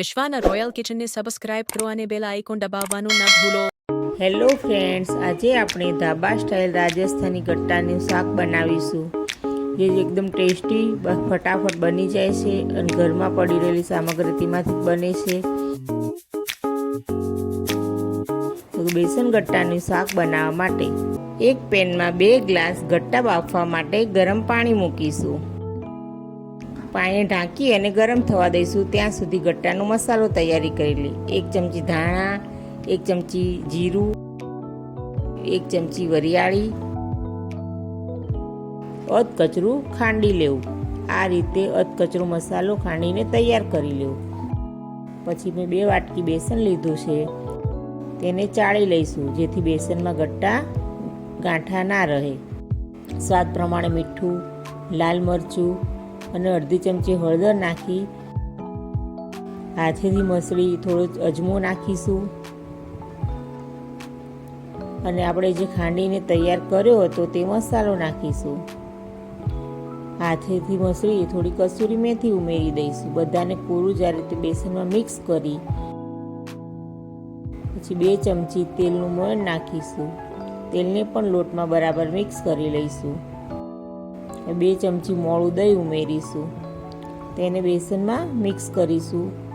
વિશ્વાના royal કિચનને subscribe કરો અને bell icon દબાવવાનું ન ભૂલો. હેલો ફ્રેન્ડ્સ, આજે આપણે ધાબા સ્ટાઇલ રાજસ્થાની ગટ્ટાનું શાક બનાવીશું. જે એકદમ ટેસ્ટી ફટાફટ બની જાય છે અને ઘરમાં પડી રહેલી સામગ્રી તેમાંથી બને છે. બેસન ગટ્ટાનું શાક બનાવવા માટે એક પેનમાં બે ગ્લાસ ગટ્ટા બાફવા માટે ગરમ પાણી મૂકીશું. પાણી ઢાંકી અને ગરમ થવા દઈશું. ત્યાં સુધી ગટ્ટાનો મસાલો તૈયારી કરી લઈ એક ચમચી ધાણા, એક ચમચી જીરું, એક ચમચી વરિયાળી અધકચરું ખાંડી લેવું. આ રીતે અધકચરો મસાલો ખાંડીને તૈયાર કરી લેવું. પછી મેં બે વાટકી બેસન લીધું છે. તેને ચાળી લઈશું, જેથી બેસનમાં ગટ્ટા ગાંઠા ના રહે. સ્વાદ પ્રમાણે મીઠું, લાલ મરચું અને અડધી ચમચી હળદર નાખી. હાથેથી મસળી થોડો અજમો નાખીશું. અને આપણે જે ખાંડીને તૈયાર કર્યો હતો તે મસાલો નાખીશું. હાથેથી મસળી થોડી કસૂરી મેથી ઉમેરી દઈશું. બધાને પૂરું જ આ રીતે બેસનમાં મિક્સ કરી. પછી બે ચમચી તેલનું મોણ નાખીશું. તેલને પણ લોટમાં બરાબર મિક્સ કરી લઈશું. બે ચમચી મોળું દહીં ઉમેરીશું. તેને બેસનમાં મિક્સ કરીશું.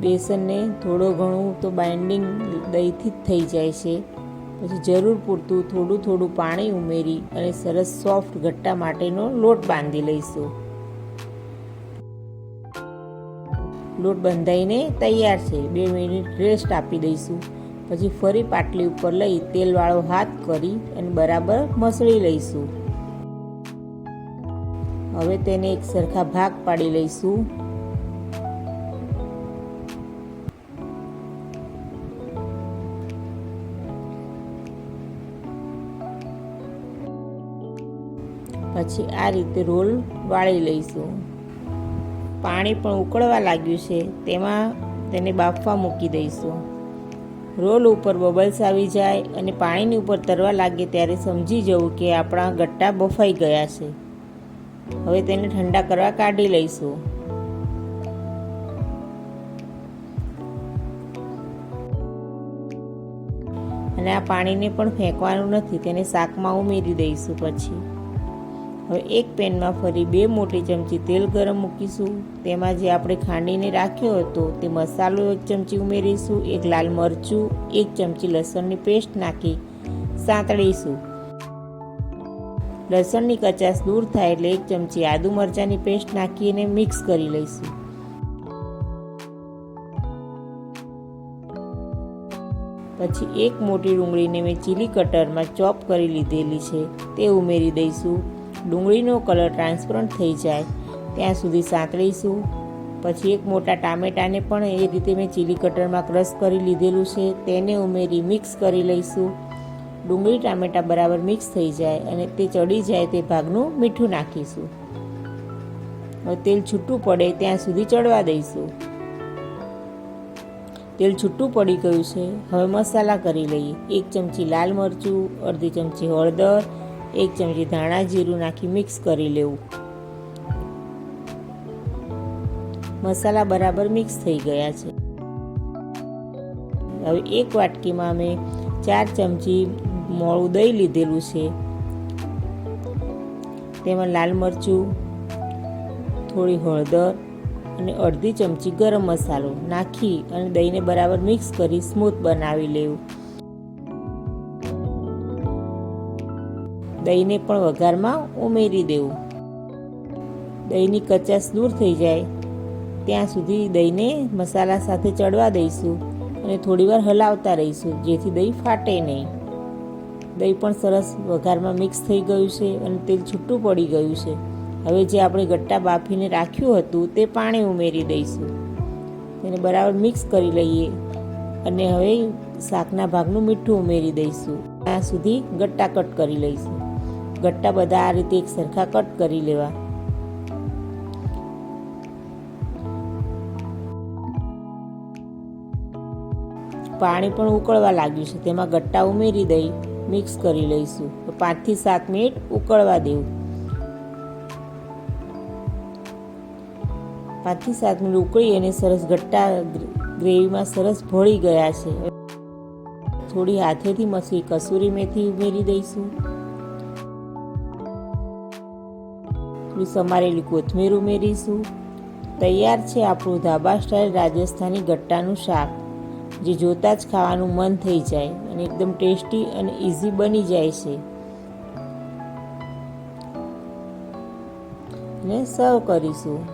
બેસનને થોડો ઘણું તો બાઇન્ડિંગ દહીંથી જ થઈ જાય છે. પછી જરૂર પૂરતું થોડું થોડું પાણી ઉમેરી અને સરસ સોફ્ટ ગટ્ટા માટેનો લોટ બાંધી લઈશું. લોટ બંધાઈને તૈયાર છે. બે મિનિટ રેસ્ટ આપી દઈશું. પછી ફરી પાટલી ઉપર લઈ તેલવાળો હાથ કરી અને બરાબર મસળી લઈશું. હવે તેને એક સરખા ભાગ પાડી લઈશું. પછી આ રીતે રોલ વાળી લઈશું. પાણી પણ ઉકળવા લાગ્યું છે, તેમાં તેને બાફવા મૂકી દઈશું. રોલ ઉપર બબલ્સ આવી જાય અને પાણીની ઉપર તરવા લાગે ત્યારે સમજી જવું કે આપણા ગટ્ટા બફાઈ ગયા છે. હવે તેને ઠંડા કરવા કાઢી લઈશું. અને આ પાણીને પણ ફેંકવાનું નથી, તેને શાકમાં ઉમેરી દઈશું પછી. હવે એક પેનમાં ફરી બે મોટી ચમચી તેલ ગરમ મૂકીશું. તેમાં જે આપણે ખાંડીને રાખ્યો હતો, તે મસાલો એક ચમચી ઉમેરીશું, એક લાલ મરચું, એક ચમચી લસણની પેસ્ટ નાખી સાંતળીશું. લસણની કચાશ દૂર થાય એટલે એક ચમચી આદુ મરચાંની પેસ્ટ નાખીને મિક્સ કરી લઈશું. પછી એક મોટી ડુંગળીને મેં ચીલી કટરમાં ચોપ કરી લીધેલી છે, તે ઉમેરી દઈશું. ડુંગળીનો કલર ટ્રાન્સપરન્ટ થઈ જાય, ત્યાં સુધી સાંતળીશું. પછી એક મોટા ટામેટાને પણ એ રીતે મેં ચીલી કટરમાં ક્રશ કરી લીધેલું છે, તેને ઉમેરી મિક્સ કરી લઈશું. ડુંગળી ટામેટા બરાબર મિક્સ થઈ જાય અને તે ચડી જાય તે ભાગનું મીઠું નાખીશું. હવે તેલ છૂટું પડે ત્યાં સુધી ચડવા દઈશું. તેલ છૂટું પડી ગયું છે. હવે મસાલા કરી લઈએ. એક ચમચી લાલ મરચું, અડધી ચમચી હળદર, એક ચમચી ધાણા જીરું નાખી મિક્સ કરી લેવું. મસાલા બરાબર મિક્સ થઈ ગયા છે. હવે એક વાટકીમાં અમે ચાર ચમચી મોળું દહીં લીધેલું છે. તેમાં લાલ મરચું, થોડી હળદર અને અડધી ચમચી ગરમ મસાલો નાખી અને દહીંને બરાબર મિક્સ કરી સ્મૂથ બનાવી લેવું. દહીંને પણ વઘારમાં ઉમેરી દેવું. દહીંની કચાશ દૂર થઈ જાય. ત્યાં સુધી દહીંને મસાલા સાથે ચડવા દઈશું અને થોડીવાર હલાવતા રહીશું, જેથી દહીં ફાટે નહીં. દહીં પણ સરસ વઘારમાં મિક્સ થઈ ગયું છે અને તેલ છૂટું પડી ગયું છે. હવે જે આપણે ગટ્ટા બાફીને રાખ્યું હતું તે પાણી ઉમેરી દઈશું. તેને બરાબર મિક્સ કરી લઈએ અને હવે શાકના ભાગનું મીઠું ઉમેરી દઈશું. ત્યાં સુધી ગટ્ટા કટ કરી લઈશું. ગટ્ટા બધા આ રીતે એક સરખા કટ કરી લેવા. પાણી પણ ઉકળવા લાગ્યું છે. તેમાં ગટ્ટા ઉમેરી દઈ મિક્સ કરી લઈશું. પાંચથી સાત મિનિટ ઉકળવા દેવું. પાંચથી સાત મિનિટ ઉકળી અને સરસ ગટ્ટા ગ્રેવીમાં સરસ ભળી ગયા છે. થોડી હાથેથી મસી કસૂરી મેથી ઉમેરી દઈશું. થોડી સમારેલી કોથમીર ઉમેરીશું. તૈયાર છે આપણું ધાબા સ્ટાઇલ રાજસ્થાની ગટ્ટાનું શાક. જે જોતાં જ ખાવાનું મન થઈ જાય અને એકદમ ટેસ્ટી અને ઇઝી બની જાય છે. ને સર્વ કરીશું.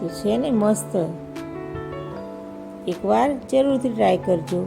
તો છે ને મસ્ત. એકવાર જરૂરથી ટ્રાય કરજો.